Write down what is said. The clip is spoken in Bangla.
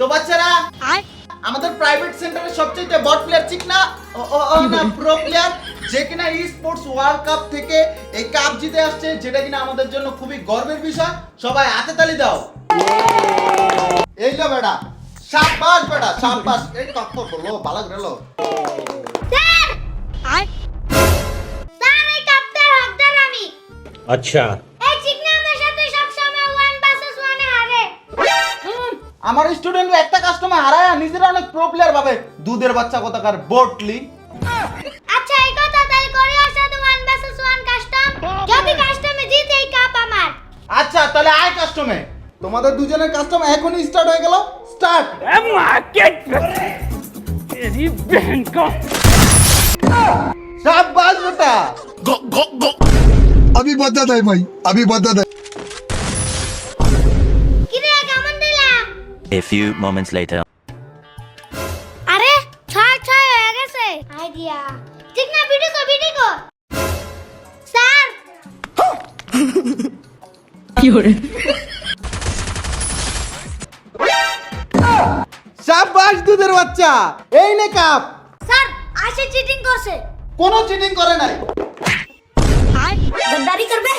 তো বাচ্চারা আমাদের প্রাইভেট সেন্টারে সবচেয়ে বট প্লেয়ার ঠিক না? ও না প্রো প্লেয়ার যে কিনা ই স্পোর্টস ওয়ার্ল্ড কাপ থেকে এই কাপ জিতে আসছে যেটা কিনা আমাদের জন্য খুবই গর্বের বিষয়। সবাই হাতে তালি দাও। এই লো বেটা সাব্বাস বেটা সাব্বাস। এই কাপ বলো ভালো করে লো। আমার স্টুডেন্ট একটা কাস্টমার হারায় নিজের অনেক প্রো প্লেয়ার ভাবে। দুধের বাচ্চা কোথাকার? বোটলি আচ্ছা এই কথা তাই করি অসাধু ওয়ান ভার্সেস ওয়ান কাস্টম যদি কাস্টমে জিতে এই কাপ আমার। আচ্ছা তাহলে আয় কাস্টমে তোমাদের দুজনের কাস্টম এখনই স্টার্ট হয়ে গেল। স্টার্ট মার্কেট এরি ব্যাংক সব বাজ বেটা। গো গো গো। আমি বাদ দাই ভাই। আমি বাদ দাই A few moments later. আরে ছয় ছয় হয়ে গেছে। আইডিয়া। চিকনা ভিডিও কো ভিডিও কো স্যার দুধের বাচ্চা। এই নে কাপ। স্যার আসে চিটিং করছে। কোনো চিটিং করে নাই। গদ্দারি করবে।